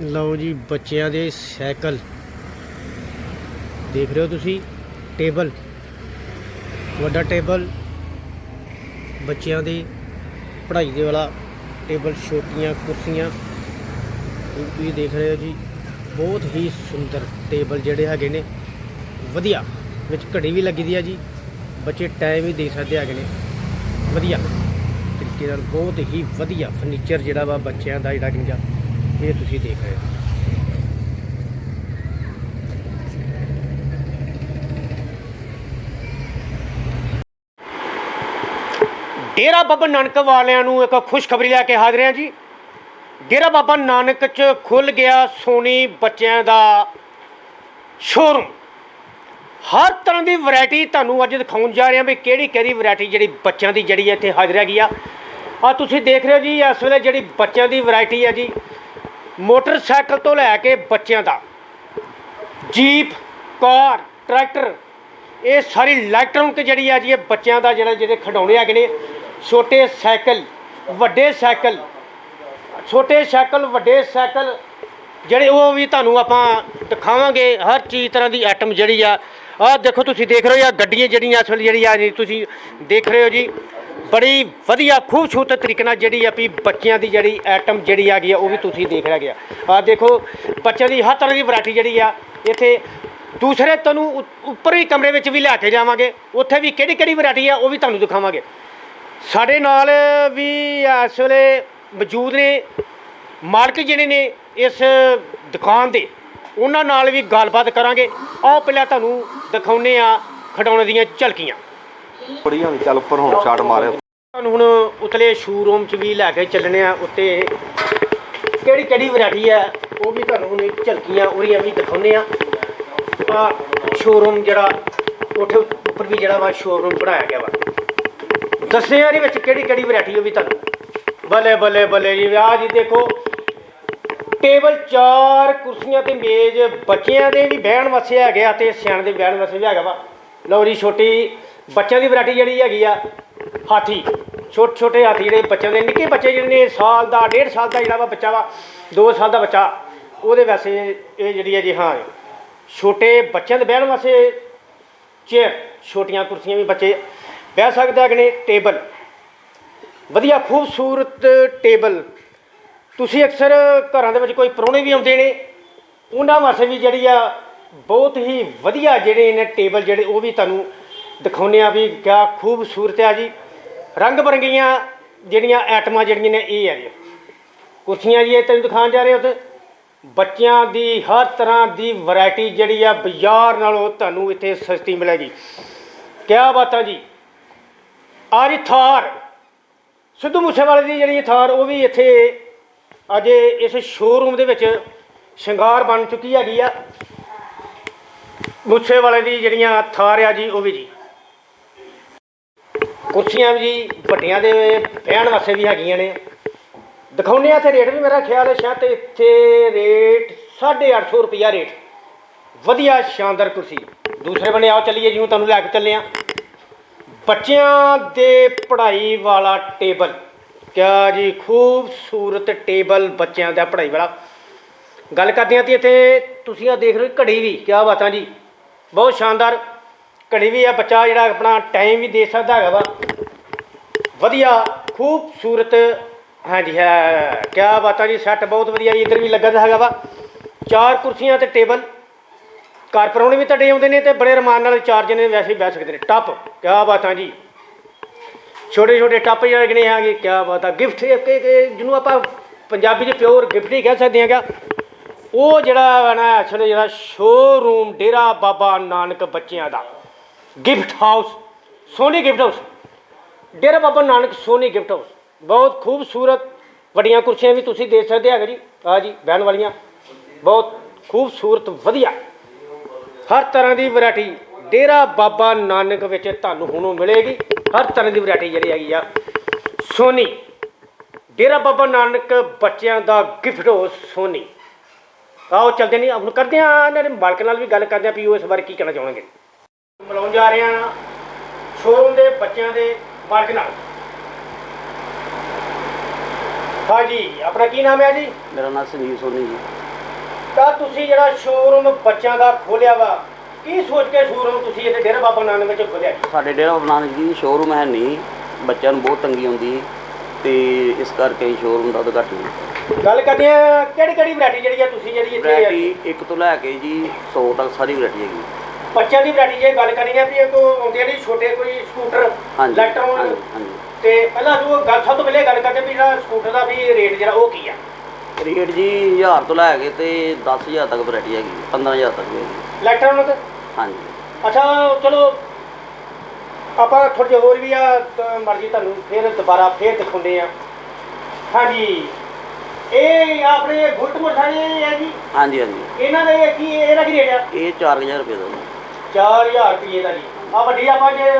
ਲਓ ਜੀ ਬੱਚਿਆਂ ਦੇ ਸਾਈਕਲ। ਦੇਖ ਰਹੇ ਹੋ ਤੁਸੀਂ? ਟੇਬਲ। ਵੱਡਾ ਟੇਬਲ। ਬੱਚਿਆਂ ਦੀ ਪੜ੍ਹਾਈ ਦੇ ਵਾਲਾ ਟੇਬਲ, ਛੋਟੀਆਂ ਕੁਰਸੀਆਂ। ਤੁਸੀਂ ਦੇਖ ਰਹੇ ਹੋ ਜੀ, ਬਹੁਤ ਹੀ ਸੁੰਦਰ ਟੇਬਲ ਜਿਹੜੇ ਹੈਗੇ ਨੇ। ਵਧੀਆ। ਵਿੱਚ ਘੜੀ ਵੀ ਲੱਗੀ ਦੀ ਆ ਜੀ। ਬੱਚੇ ਟਾਈਮ ਵੀ ਦੇ ਸਕਦੇ ਹੈਗੇ ਨੇ। ਵਧੀਆ। ਤਰੀਕੇ ਨਾਲ ਬਹੁਤ ਹੀ ਵਧੀਆ ਫਰਨੀਚਰ ਜਿਹੜਾ ਵਾ ਬੱਚਿਆਂ ਦਾ ਜਿਹੜਾ ਕਿੰਜਾ ਇਹ ਤੁਸੀਂ ਦੇਖ ਰਹੇ ਹੋ। ਡੇਰਾ ਬਾਬਾ ਨਾਨਕ ਵਾਲਿਆਂ ਨੂੰ ਇੱਕ ਖੁਸ਼ਖਬਰੀ ਲੈ ਕੇ ਹਾਜ਼ਰ ਹਾਂ ਜੀ। ਡੇਰਾ ਬਾਬਾ ਨਾਨਕ ਚ ਖੁੱਲ ਗਿਆ ਸੋਨੀ ਬੱਚਿਆਂ ਦਾ ਸ਼ੋਰੂਮ ਹਰ ਤਰ੍ਹਾਂ ਦੀ ਵੈਰਾਈਟੀ ਤੁਹਾਨੂੰ ਅੱਜ ਦਿਖਾਉਣ ਜਾ ਰਿਹਾ ਵੀ ਕਿਹੜੀ ਕਿਹੜੀ ਵੈਰਾਈਟੀ ਜਿਹੜੀ ਬੱਚਿਆਂ ਦੀ ਜਿਹੜੀ ਇੱਥੇ ਹਾਜ਼ਰ ਹੈਗੀ ਆ। ਆ ਤੁਸੀਂ ਦੇਖ ਰਹੇ ਹੋ ਜੀ, ਇਸ ਵੇਲੇ ਜਿਹੜੀ ਬੱਚਿਆਂ ਦੀ ਵੈਰਾਈਟੀ ਹੈ ਜੀ। ਮੋਟਰਸਾਈਕਲ ਤੋਂ ਲੈ ਕੇ ਬੱਚਿਆਂ ਦਾ। ਜੀਪ, ਕਾਰ, ਟਰੈਕਟਰ, ਇਹ ਸਾਰੀ ਇਲੈਕਟ੍ਰੋਨਿਕ ਜਿਹੜੀ ਆ ਜੀ, ਇਹ ਬੱਚਿਆਂ ਦਾ ਜਿਹੜਾ ਜਿਹੜੇ ਖਿਡੌਣੇ ਹੈਗੇ ਨੇ। ਛੋਟੇ ਸਾਈਕਲ, ਵੱਡੇ ਸਾਈਕਲ, ਛੋਟੇ ਸਾਈਕਲ, ਵੱਡੇ ਸਾਈਕਲ, ਜਿਹੜੇ ਉਹ ਵੀ ਤੁਹਾਨੂੰ ਆਪਾਂ ਦਿਖਾਵਾਂਗੇ। ਹਰ ਚੀਜ਼ ਤਰ੍ਹਾਂ ਦੀ ਆਈਟਮ ਜਿਹੜੀ ਆ। ਆਹ ਦੇਖੋ ਤੁਸੀਂ ਦੇਖ ਰਹੇ ਹੋ ਆ ਗੱਡੀਆਂ ਜਿਹੜੀਆਂ ਇਸ ਵੇਲੇ ਜਿਹੜੀ ਆ ਜੀ ਤੁਸੀਂ ਦੇਖ ਰਹੇ ਹੋ ਜੀ। ਬੜੀ ਵਧੀਆ, ਖੂਬਸੂਰਤ ਤਰੀਕੇ ਨਾਲ ਜਿਹੜੀ ਆ ਵੀ ਬੱਚਿਆਂ ਦੀ ਜਿਹੜੀ ਆਈਟਮ ਜਿਹੜੀ ਆ ਗਈ ਆ, ਉਹ ਵੀ ਤੁਸੀਂ ਦੇਖ ਰਿਹਾ ਗਿਆ ਆ। ਦੇਖੋ, ਬੱਚਿਆਂ ਦੀ ਹਰ ਤਰ੍ਹਾਂ ਦੀ ਵੈਰਾਈਟੀ ਜਿਹੜੀ ਆ, ਇੱਥੇ ਦੂਸਰੇ ਤੁਹਾਨੂੰ ਉ- ਉੱਪਰ ਵੀ ਕਮਰੇ ਵਿੱਚ ਵੀ ਲੈ ਕੇ ਜਾਵਾਂਗੇ। ਉੱਥੇ ਵੀ ਕਿਹੜੀ ਕਿਹੜੀ ਵੈਰਾਈਟੀ ਆ, ਉਹ ਵੀ ਤੁਹਾਨੂੰ ਦਿਖਾਵਾਂਗੇ। ਸਾਡੇ ਨਾਲ ਵੀ ਇਸ ਵੇਲੇ ਮੌਜੂਦ ਨੇ, ਮਾਲਕ ਜਿਹੜੇ ਨੇ ਇਸ ਦੁਕਾਨ ਦੇ। ਉਹਨਾਂ ਨਾਲ ਵੀ ਗੱਲਬਾਤ ਕਰਾਂਗੇ। ਆਓ ਪਹਿਲਾਂ ਤੁਹਾਨੂੰ ਦਿਖਾਉਨੇ ਆ ਖਿਡੌਣੇ ਦੀਆਂ ਝਲਕੀਆਂ। ਬੜੀਆਂ ਵੀ ਚੱਲ ਉੱਪਰ ਹੁਣ ਛਾੜ ਮਾਰਿਆ। ਤੁਹਾਨੂੰ ਹੁਣ ਉਤਲੇ ਸ਼ੋਰੂਮ 'ਚ ਵੀ ਲੈ ਕੇ ਚੱਲਣੇ ਆ, ਉੱਤੇ ਕਿਹੜੀ ਕਿਹੜੀ ਵੈਰਾਈਟੀ ਆ, ਉਹ ਵੀ ਤੁਹਾਨੂੰ ਹੁਣ ਝਲਕੀਆਂ ਉਹਦੀਆਂ ਵੀ ਦਿਖਾਉਨੇ ਆ। ਆ ਸ਼ੋਰੂਮ ਜਿਹੜਾ, ਉੱਥੇ ਉੱਪਰ ਵੀ ਜਿਹੜਾ ਵਾ ਸ਼ੋਰੂਮ ਬਣਾਇਆ ਗਿਆ ਵਾ। ਦੱਸਦੇ ਆ ਇਹਦੇ ਵਿੱਚ ਕਿਹੜੀ ਕਿਹੜੀ ਵੈਰਾਈਟੀ ਉਹ ਵੀ ਤੁਹਾਨੂੰ। ਬੱਲੇ ਬੱਲੇ ਬੱਲੇ ਜੀ ਆਹ ਜੀ ਦੇਖੋ ਟੇਬਲ ਚਾਰ ਕੁਰਸੀਆਂ ਤੇ ਮੇਜ਼, ਬੱਚਿਆਂ ਦੇ ਵੀ ਬਹਿਣ ਵਾਸਤੇ ਹੈਗੇ ਆ ਤੇ ਸਿਆਣ ਦੇ ਬਹਿਣ ਵਾਸਤੇ ਵੀ ਹੈਗਾ ਵਾ। ਲਓ ਜੀ, ਛੋਟੀ ਬੱਚਿਆਂ ਦੀ ਵੈਰਾਈਟੀ ਜਿਹੜੀ ਹੈਗੀ ਆ, ਹਾਥੀ ਛੋਟੇ ਛੋਟੇ ਹਾਥੀ ਜਿਹੜੇ ਬੱਚਿਆਂ ਦੇ, ਨਿੱਕੇ ਬੱਚੇ ਜਿਹੜੇ ਨੇ ਸਾਲ ਦਾ, ਡੇਢ ਸਾਲ ਦਾ ਜਿਹੜਾ ਵਾ ਬੱਚਾ ਵਾ 2 ਸਾਲ ਦਾ ਬੱਚਾ, ਉਹਦੇ ਵੈਸੇ ਇਹ ਜਿਹੜੀ ਹੈ ਜੀ, ਹਾਂ, ਛੋਟੇ ਬੱਚਿਆਂ ਦੇ ਬਹਿਣ ਵਾਸਤੇ ਚੇਅਰ ਛੋਟੀਆਂ ਕੁਰਸੀਆਂ ਵੀ ਬੱਚੇ ਬਹਿ ਸਕਦੇ ਹੈਗੇ ਨੇ ਟੇਬਲ ਵਧੀਆ, ਖੂਬਸੂਰਤ ਟੇਬਲ ਤੁਸੀਂ ਅਕਸਰ ਘਰਾਂ ਦੇ ਵਿੱਚ ਕੋਈ ਪ੍ਰਾਹੁਣੇ ਵੀ ਆਉਂਦੇ ਨੇ, ਉਹਨਾਂ ਵਾਸਤੇ ਵੀ ਜਿਹੜੀ ਆ, ਬਹੁਤ ਹੀ ਵਧੀਆ ਜਿਹੜੇ ਨੇ ਟੇਬਲ ਜਿਹੜੇ, ਉਹ ਵੀ ਤੁਹਾਨੂੰ ਦਿਖਾਉਂਦੇ ਆ ਵੀ ਕਿਆ ਖੂਬਸੂਰਤ ਆ ਜੀ। ਰੰਗ ਬਰੰਗੀਆਂ ਜਿਹੜੀਆਂ ਆਈਟਮਾਂ ਜਿਹੜੀਆਂ ਨੇ ਇਹ ਆ ਜੀ। ਕੁਰਸੀਆਂ ਜੀ, ਇਹ ਤੈਨੂੰ ਦਿਖਾਉਣ ਜਾ ਰਹੇ ਉੱਥੇ। ਬੱਚਿਆਂ ਦੀ, ਹਰ ਤਰ੍ਹਾਂ ਦੀ ਵੈਰਾਈਟੀ ਜਿਹੜੀ ਆ ਬਾਜ਼ਾਰ ਨਾਲੋਂ ਤੁਹਾਨੂੰ ਇੱਥੇ ਸਸਤੀ ਮਿਲੇਗੀ। ਕਿਆ ਬਾਤਾਂ ਜੀ। ਆ ਜੀ ਥਾਰ। ਸਿੱਧੂ ਮੂਸੇਵਾਲੇ ਦੀ ਜਿਹੜੀ ਥਾਰ, ਉਹ ਵੀ ਇੱਥੇ ਅਜੇ ਇਸ ਸ਼ੋਰੂਮ ਦੇ ਵਿੱਚ ਸ਼ਿੰਗਾਰ ਬਣ ਚੁੱਕੀ ਹੈਗੀ ਆ। ਮੂਸੇਵਾਲੇ ਦੀ ਜਿਹੜੀਆਂ ਥਾਰ ਆ ਜੀ, ਉਹ ਵੀ ਜੀ। ਕੁਰਸੀਆਂ ਵੀ ਜੀ ਵੱਡੀਆਂ ਦੇ ਬਹਿਣ ਵਾਸਤੇ ਵੀ ਹੈਗੀਆਂ ਨੇ। ਦਿਖਾਉਂਦੇ ਆ ਤੇ ਰੇਟ ਵੀ, ਮੇਰਾ ਖਿਆਲ ਹੈ ਸ਼ਾਇਦ ਇੱਥੇ ਰੇਟ 850 ਰੁਪਿਆ ਰੇਟ ਵਧੀਆ ਸ਼ਾਨਦਾਰ ਕੁਰਸੀ। ਦੂਸਰੇ ਬੰਨੇ ਆਓ ਚੱਲੀਏ, ਜਿਉਂ ਤੁਹਾਨੂੰ ਲੈ ਕੇ ਚੱਲੇ ਆ ਬੱਚਿਆਂ ਦੇ ਪੜ੍ਹਾਈ ਵਾਲਾ ਟੇਬਲ। ਕਿਆ ਜੀ ਖੂਬਸੂਰਤ ਟੇਬਲ ਬੱਚਿਆਂ ਦਾ ਪੜ੍ਹਾਈ ਵਾਲਾ। ਗੱਲ ਕਰਦੇ ਹਾਂ ਤੇ ਇੱਥੇ, ਤੁਸੀਂ ਆ ਦੇਖ ਰਹੇ ਹੋ ਘੜੀ ਵੀ, ਕਿਆ ਬਾਤਾਂ ਜੀ। ਬਹੁਤ ਸ਼ਾਨਦਾਰ। ਘੜੀ ਵੀ ਆ, ਬੱਚਾ ਜਿਹੜਾ ਆਪਣਾ ਟਾਈਮ ਵੀ ਦੇ ਸਕਦਾ ਹੈਗਾ ਵਾ। ਵਧੀਆ, ਖੂਬਸੂਰਤ, ਹਾਂਜੀ, ਹੈ, ਕਿਆ ਬਾਤਾਂ ਜੀ ਸੈੱਟ ਬਹੁਤ ਵਧੀਆ ਜੀ, ਇੱਧਰ ਵੀ ਲੱਗਾ ਤਾਂ ਹੈਗਾ ਵਾ। ਚਾਰ ਕੁਰਸੀਆਂ ਤੇ ਟੇਬਲ, ਘਰ ਪਰਾਉਣੇ ਵੀ ਤੁਹਾਡੇ ਆਉਂਦੇ ਨੇ ਤੇ ਬੜੇ ਰਮਾਨ ਨਾਲ ਚਾਰ ਜਣੇ ਵੈਸੇ ਹੀ ਬਹਿ ਸਕਦੇ ਨੇ। ਟੱਪ, ਕਿਆ ਬਾਤਾਂ ਜੀ। ਛੋਟੇ ਛੋਟੇ ਟੱਪ ਜਿਹੜੇ ਨੇ ਹੈਗੇ, ਕਿਆ ਬਾਤਾਂ ਗਿਫਟ ਜਿਹਨੂੰ ਆਪਾਂ ਪੰਜਾਬੀ ਚ ਪਿਓਰ ਗਿਫਟ ਹੀ ਕਹਿ ਸਕਦੇ ਹਾਂਗਾ। ਉਹ ਜਿਹੜਾ ਨਾ ਅਸਲ ਜਿਹੜਾ ਸ਼ੋਰੂਮ ਡੇਰਾ ਬਾਬਾ ਨਾਨਕ ਬੱਚਿਆਂ ਦਾ। Gift house Soni gift house Dera Baba Nanak Soni gift house ਬਹੁਤ ਖੂਬਸੂਰਤ ਵੱਡੀਆਂ ਕੁਰਸੀਆਂ ਵੀ ਤੁਸੀਂ ਦੇਖ ਸਕਦੇ ਹੈਗੇ ਜੀ। ਆ ਜੀ, ਬਹਿਣ ਵਾਲੀਆਂ। ਬਹੁਤ ਖੂਬਸੂਰਤ, ਵਧੀਆ। ਹਰ ਤਰ੍ਹਾਂ ਦੀ ਵੈਰਾਈਟੀ ਡੇਰਾ ਬਾਬਾ ਨਾਨਕ ਵਿੱਚ ਤੁਹਾਨੂੰ ਹੁਣ ਮਿਲੇਗੀ। ਹਰ ਤਰ੍ਹਾਂ ਦੀ ਵੈਰਾਈਟੀ ਜਿਹੜੀ ਹੈਗੀ ਆ। ਸੋਨੀ, ਡੇਰਾ ਬਾਬਾ ਨਾਨਕ ਬੱਚਿਆਂ ਦਾ ਗਿਫਟ ਹਾਊਸ ਸੋਨੀ। ਆਓ ਚੱਲਦੇ ਨਹੀਂ ਹੁਣ ਕਰਦੇ ਆ ਇਹਨਾਂ ਦੇ ਮਾਲਕ ਨਾਲ ਵੀ ਗੱਲ ਕਰਦੇ ਆ ਵੀ ਉਹ ਇਸ ਬਾਰੇ ਕੀ ਕਹਿਣਾ ਚਾਹਣਗੇ। ਮਿਲਾਉਣ ਜਾ ਰਹੇ ਆ ਸ਼ੋਰੂਮ ਦੇ ਬੱਚਿਆਂ ਦੇ ਮਾਲਕ ਨਾਲ। ਹਾਂਜੀ ਆਪਣਾ ਕੀ ਨਾਮ ਹੈ ਜੀ? ਮੇਰਾ ਨਾਮ ਸੰਜੀਵ ਸੋਨੀ ਜੀ। ਤਾਂ ਤੁਸੀਂ ਜਿਹੜਾ ਸ਼ੋਰੂਮ ਬੱਚਿਆਂ ਦਾ ਖੋਲਿਆ ਵਾ ਕੀ ਸੋਚ ਕੇ ਸ਼ੋਰੂਮ ਤੁਸੀਂ ਇੱਥੇ ਡੇਰਾ ਬਾਬਾ ਨਾਨਕ ਵਿੱਚ ਖੋਲਿਆ ਜੀ? ਸਾਡੇ ਡੇਰਾ ਬਾਬਾ ਨਾਨਕ ਜੀ ਸ਼ੋਰੂਮ ਹੈ ਨਹੀਂ ਬੱਚਿਆਂ ਨੂੰ ਬਹੁਤ ਤੰਗੀ ਹੁੰਦੀ ਤੇ ਇਸ ਕਰਕੇ ਸ਼ੋਰੂਮ ਦਾ ਉਦਘਾਟਨ ਗੱਲ ਕਰਦੇ ਆ ਕਿਹੜੀ ਕਿਹੜੀ ਵੈਰਾਈਟੀ ਜਿਹੜੀ ਆ ਤੁਸੀਂ ਜਿਹੜੀ ਇੱਥੇ ਵੈਰਾਈਟੀ ਇੱਕ ਤੋਂ ਲੈ ਕੇ ਜੀ 100 ਤੱਕ ਸਾਰੀ ਵੈਰਾਈਟੀ ਹੈਗੀ। ਬੱਚਿਆਂ ਦੀ ਵੈਰਾਈਟੀ ਜੇ ਗੱਲ ਕਰੀਏ ਵੀ ਇਹ ਕੋ ਆਉਂਦੇ ਨੇ ਛੋਟੇ ਕੋਈ ਸਕੂਟਰ ਹਾਂਜੀ ਇਲੈਕਟ੍ਰੋਨ ਹਾਂਜੀ ਹਾਂਜੀ। ਤੇ ਪਹਿਲਾਂ ਜੋ ਗੱਲ ਸਭ ਤੋਂ ਪਹਿਲੇ ਗੱਲ ਕਰਦੇ ਵੀ ਜਿਹੜਾ ਸਕੂਟਰ ਦਾ ਵੀ ਰੇਟ ਜਿਹੜਾ ਉਹ ਕੀ ਆ? ਰੇਟ ਜੀ 1000 ਤੋਂ ਲੈ ਕੇ ਤੇ 10000 ਤੱਕ ਵੈਰਾਈਟੀ ਹੈਗੀ 15000 ਤੱਕ ਵੀ ਹੈਗੀ। ਇਲੈਕਟ੍ਰੋਨਿਕ ਹਾਂਜੀ। ਅੱਛਾ ਚਲੋ ਆਪਾਂ ਥੋੜੇ ਜਿਹੇ ਹੋਰ ਵੀ ਆ ਤਾਂ ਮਰਜ਼ੀ ਤੁਹਾਨੂੰ ਫਿਰ ਦੁਬਾਰਾ ਫਿਰ ਦਿਖਾਉਂਦੇ ਆ ਹਾਂਜੀ ਇਹ ਆਪਣੇ ਬੁਲਟ ਮੋਟਰਸਾਈਕਲ ਹੈ ਜੀ? ਹਾਂਜੀ ਹਾਂਜੀ। ਇਹਨਾਂ ਦੇ ਕੀ ਇਹਦਾ ਕੀ ਰੇਟ ਆ? ਇਹ 4000 ਰੁਪਏ ਦਾ ਜੀ। 4000 ਰੁਪਏ ਦਾ ਜੀ। ਆ ਵੱਡੀ ਆਪਾਂ ਜੇ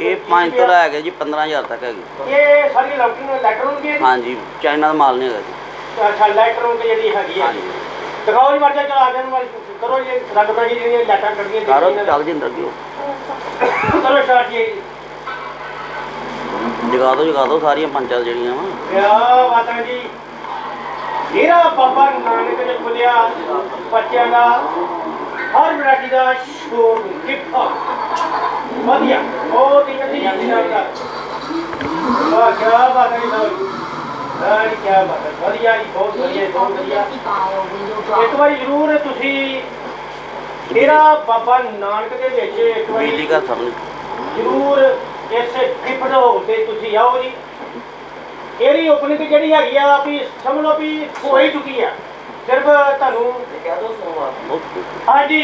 ਇਹ 5 ਤੋਂ ਲੈ ਕੇ ਜੀ 15000 ਤੱਕ ਹੈਗੀ। ਇਹ ਸਾਰੀ ਇਲੈਕਟ੍ਰੋਨ ਇਲੈਕਟ੍ਰੋਨ ਦੀ ਹੈ ਜੀ ਹਾਂਜੀ ਚਾਈਨਾ ਦਾ ਮਾਲ ਨਹੀਂ ਹੈਗਾ ਜੀ। ਅੱਛਾ ਇਲੈਕਟ੍ਰੋਨ ਦੀ ਜਿਹੜੀ ਹੈਗੀ ਆ ਹਾਂਜੀ। ਦਿਖਾਓ ਜੀ ਮਰਜ਼ੀ ਚਲਾ ਦੇਣ ਵਾਲੀ ਕਰੋ ਜੀ ਰੰਗ ਬਰੰਗੀ ਜਿਹੜੀਆਂ ਲਾਈਟਾਂ ਕੱਢੀਆਂ ਦੇਖੀਆਂ ਚੱਲ ਜਿੰਦਰ ਜੀ ਕਰੋ ਸਟਾਰਟ ਜੀ। ਜਗਾ ਦੋ ਜਗਾ ਦੋ ਸਾਰੀਆਂ ਪੰਚਾਂ ਜਿਹੜੀਆਂ ਵਾ। ਕਿਆ ਬਾਤਾਂ ਜੀ। ਮੇਰਾ ਬਾਬਾ ਨਾਨਕ ਨੇ ਖੋਲਿਆ ਬੱਚਿਆਂ ਦਾ। ਹਰ ਵੈਰਾਈਟੀ ਦਾ ਸ਼ੋਰੂਮ ਕਿੱਥਾ ਵਧੀਆ ਬਹੁਤ ਹੀ ਵਧੀਆ ਸ਼ਾਨਦਾਰ ਵਾਹ ਕਿਆ ਬਾਤ ਹੈ ਹਾਂ ਜੀ ਕਿਆ ਬਾਤ ਹੈ ਵਧੀਆ ਜੀ ਬਹੁਤ ਵਧੀਆ ਬਹੁਤ ਵਧੀਆ ਇੱਕ ਵਾਰੀ ਜ਼ਰੂਰ ਤੁਸੀਂ ਮੇਰਾ ਬਾਬਾ ਨਾਨਕ ਦੇ ਵਿੱਚ ਇੱਕ ਵਾਰੀ ਬਿਜਲੀ ਘਰ ਸਾਹਮਣੇ ਜ਼ਰੂਰ ਇਸ ਗਿਫਟ ਹਾਲ ਤੇ ਤੁਸੀਂ ਆਓ ਜੀ ਇਹਦੀ ਓਪਨਿੰਗ ਜਿਹੜੀ ਹੈਗੀ ਆ ਵੀ ਸਮਝ ਲਓ ਵੀ ਹੋ ਹੀ ਚੁੱਕੀ ਆ ਸਿਰਫ ਤੁਹਾਨੂੰ ਬਹੁਤ ਹਾਂਜੀ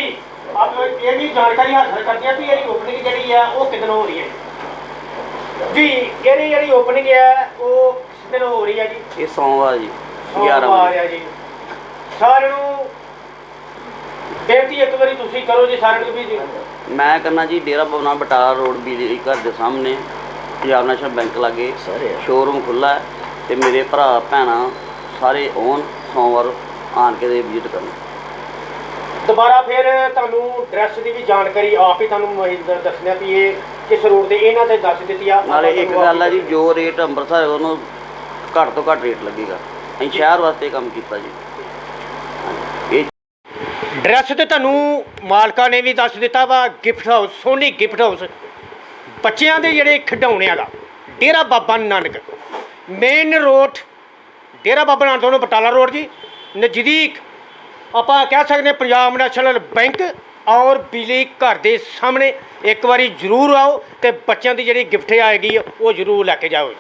ਆਪ ਇਹ ਵੀ ਜਾਣਕਾਰੀ ਹਾਸਲ ਕਰਦੇ ਆ ਵੀ ਇਹਦੀ ਓਪਨਿੰਗ ਜਿਹੜੀ ਆ ਉਹ ਕਿਦਨ ਹੋ ਰਹੀ ਹੈ ਜੀ? ਇਹਦੀ ਜਿਹੜੀ ਓਪਨਿੰਗ ਹੈ ਉਹ ਕਿਸ ਦਿਨ ਹੋ ਰਹੀ ਹੈ ਜੀ? ਇਹ ਸੋਮਵਾਰ ਜੀ 11 ਸੋਮਵਾਰ ਵਜੇ। ਆ ਜੀ। ਸਾਰਿਆਂ ਨੂੰ ਬੇਨਤੀ ਇੱਕ ਵਾਰੀ ਤੁਸੀਂ ਕਰੋ ਜੀ ਸਾਰਿਆਂ ਨੂੰ ਵੀ ਜੀ। ਮੈਂ ਕਰਨਾ ਜੀ ਡੇਰਾ ਬਵਨਾ ਬਟਾਲਾ ਰੋਡ ਬਿਜਲੀ ਘਰ ਦੇ ਸਾਹਮਣੇ ਪੰਜਾਬ ਨੈਸ਼ਨਲ ਬੈਂਕ ਲਾਗੇ ਸ਼ੋਰੂਮ ਖੁੱਲਾ ਹੈ ਤੇ ਮੇਰੇ ਭਰਾ ਭੈਣਾਂ ਸਾਰੇ ਆਉਣ ਸੋਮਵਾਰ ਆਣ ਕੇ ਦੇ ਵਿਜ਼ਿਟ ਕਰਨ। ਦੁਬਾਰਾ ਫਿਰ ਤੁਹਾਨੂੰ ਡਰੈਸ ਦੀ ਵੀ ਜਾਣਕਾਰੀ ਆਪ ਹੀ ਤੁਹਾਨੂੰ ਮਹਿੰਦਰ ਦੱਸਣਾ ਵੀ ਇਹ ਕਿਸ ਰੋਡ ਤੇ ਇਹਨਾਂ ਤੇ ਦੱਸ ਦਿੱਤੀ ਆ। ਨਾਲੇ ਇੱਕ ਗੱਲ ਹੈ ਜੀ ਜੋ ਰੇਟ ਅੰਮ੍ਰਿਤਸਰ ਉਹਨੂੰ ਘੱਟ ਤੋਂ ਘੱਟ ਰੇਟ ਲੱਗੇਗਾ। ਅਸੀਂ ਸ਼ਹਿਰ ਵਾਸਤੇ ਕੰਮ ਕੀਤਾ ਜੀ। ਇਹ ਡਰੈਸ ਤੇ ਤੁਹਾਨੂੰ ਮਾਲਕਾਂ ਨੇ ਵੀ ਦੱਸ ਦਿੱਤਾ ਵਾ gift house Soni gift house ਬੱਚਿਆਂ ਦੇ ਜਿਹੜੇ ਖਿਡੌਣਿਆਂ ਦਾ ਡੇਰਾ ਬਾਬਾ ਨਾਨਕ। ਮੇਨ ਰੋਡ ਡੇਰਾ ਬਾਬਾ ਨਾਨਕ ਤੋਂ ਬਟਾਲਾ ਰੋਡ ਜੀ। ਨਜ਼ਦੀਕ ਆਪਾਂ ਕਹਿ ਸਕਦੇ ਪੰਜਾਬ ਨੈਸ਼ਨਲ ਬੈਂਕ ਔਰ ਬਿਜਲੀ ਘਰ ਦੇ ਸਾਹਮਣੇ ਇੱਕ ਵਾਰੀ ਜ਼ਰੂਰ ਆਓ ਤੇ ਬੱਚਿਆਂ ਦੀ ਜਿਹੜੀ ਗਿਫਟ ਆਏਗੀ ਉਹ ਜ਼ਰੂਰ ਲੈ ਕੇ ਜਾਓ।